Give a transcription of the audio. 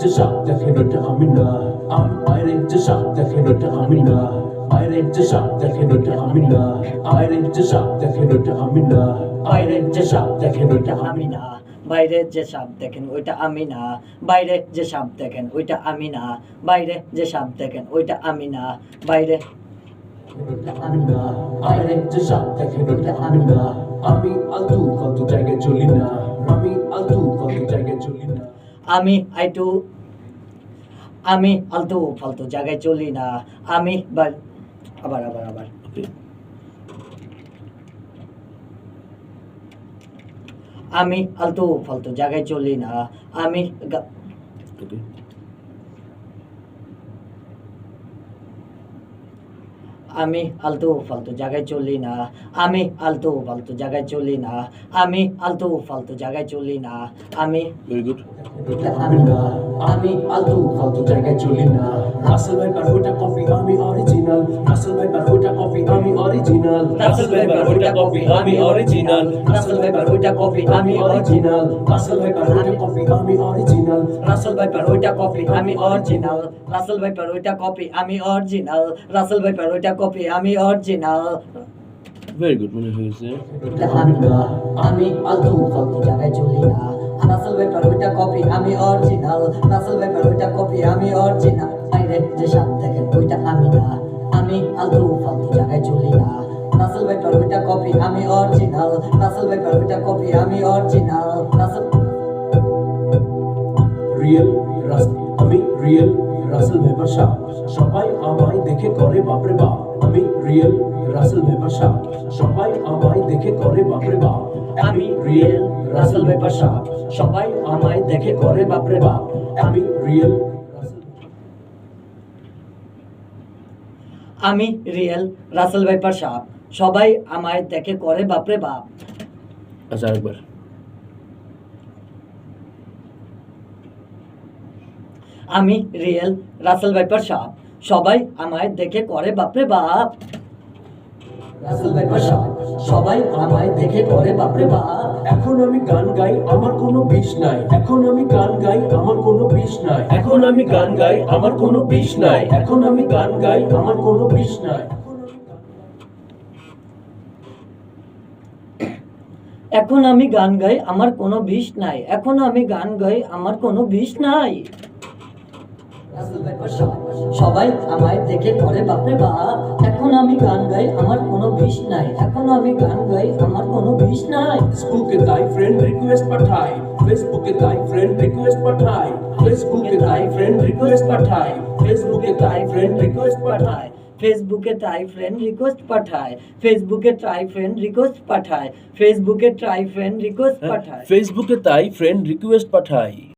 যে সাপ দেখেন এটা আমি না আমি বাইরে সাপ দেখেন এটা আমি না বাইরে সাপ দেখেন এটা আমি না বাইরে সাপ দেখেন এটা আমি না বাইরে সাপ দেখেন এটা আমি না বাইরে যে সাপ দেখেন ওইটা আমি না বাইরে যে সাপ দেখেন ওইটা আমি না বাইরে যে সাপ দেখেন ওইটা আমি না বাইরে আমি আলতু ফালতু জায়গায় চলি না আমি আলতু ফালতু জায়গায় চলি না আমি আইটু আমি আলতু ফালতু জায়গায় চলি না। আমি আবার আবার আবার। আমি আলতু ফালতু জায়গায় চলি না। আমি আমি আলতু ফালতু জায়গায় চলি না। আমি আলতু ফালতু জায়গায় চলি না। আমি আলতু ফালতু জায়গায় চলি না। আমি ভেরি গুড আমি না আমি আলতু ফালতু জায়গায় চলি না। রাসেল ভাই পারোটা কফি আমি অরিজিনাল রাসেল ভাই পারোটা কফি আমি অরিজিনাল রাসেল ভাই পারোটা কফি আমি অরিজিনাল রাসেল ভাই পারোটা কফি আমি অরিজিনাল রাসেল ভাই পারোটা কফি আমি অরিজিনাল রাসেল ভাই পারোটা কফি আমি অরিজিনাল রাসেল ভাই পারোটা কফি আমি অরিজিনাল রাসেল ভাই পারোটা কফি আমি অরিজিনাল ভেরি গুড মনে হয়েছে। আমি আলতু ফালতু জায়গায় চলি না। রাসেল ভাই পারোটা কফি আমি অরিজিনাল রাসেল ভাই পারোটা কপি আমি অরিজিনাল বাইরে যে সাপ দেখেন ওইটা আমি না। আমি আলতু ফালতু জায়গায় চলি না। রাসেল ভাই পারোটা কফি আমি অরিজিনাল রাসেল ভাই পারোটা কপি আমি অরিজিনাল রাসেল রিয়েল আমি রিয়েল রাসেল ভেপার শাহ সবাই আমায় দেখে করে বাপরে বাপ। আমি রিয়েল রাসেল ভেপার শাহ সবাই আমায় দেখে করে বাপরে বাপ। আমি রিয়েল রাসেল ভেপার শাহ সবাই আমায় দেখে করে বাপরে বাপ। আমি রিয়েল আমি রিয়েল রাসেল ভাইপার সাপ সবাই আমায় দেখে করে বাপরে বাপ। আচ্ছা আরেকবার। আমি রিয়েল রাসেল ভাইপার সাপ। সবাই আমায় দেখে করে বাপরে বাপ। রাসেল ভাইপার সাপ সবাই আমায় দেখে করে বাপরে বাপ। এখন আমি গান গাই আমার কোনো বিষ নাই। এখন আমি গান গাই আমার কোনো বিষ নাই। এখন আমি গান গাই আমার কোনো বিষ নাই। এখন আমি গান গাই আমার কোনো বিষ নাই। এখন আমি গান গাই আমার কোনো বিষ নাই। এখন আমি গান গাই আমার কোনো বিষ নাই। সবাই আমায় দেখে করে বাপরে বাপ এখন আমি গান গাই আমার কোনো বিষ নাই। এখন আমি গান গাই আমার কোনো বিষ নাই। ফেসবুকে তাই ফ্রেন্ড রিকোয়েস্ট পাঠাই ফেসবুকে তাই ফ্রেন্ড রিকোয়েস্ট পাঠাই ফেসবুকে তাই ফ্রেন্ড রিকোয়েস্ট পাঠাই ফেসবুকে তাই ফ্রেন্ড রিকোয়েস্ট পাঠাই। ফেসবুকে ট্রাই ফ্রেন্ড রিকোয়েস্ট পাঠায় ফেসবুকে ট্রাই ফ্রেন্ড রিকোয়েস্ট পাঠায় ফেসবুকে ট্রাই ফ্রেন্ড রিকোয়েস্ট পাঠায় ফেসবুকে তাই ফ্রেন্ড রিকোয়েস্ট পাঠাই।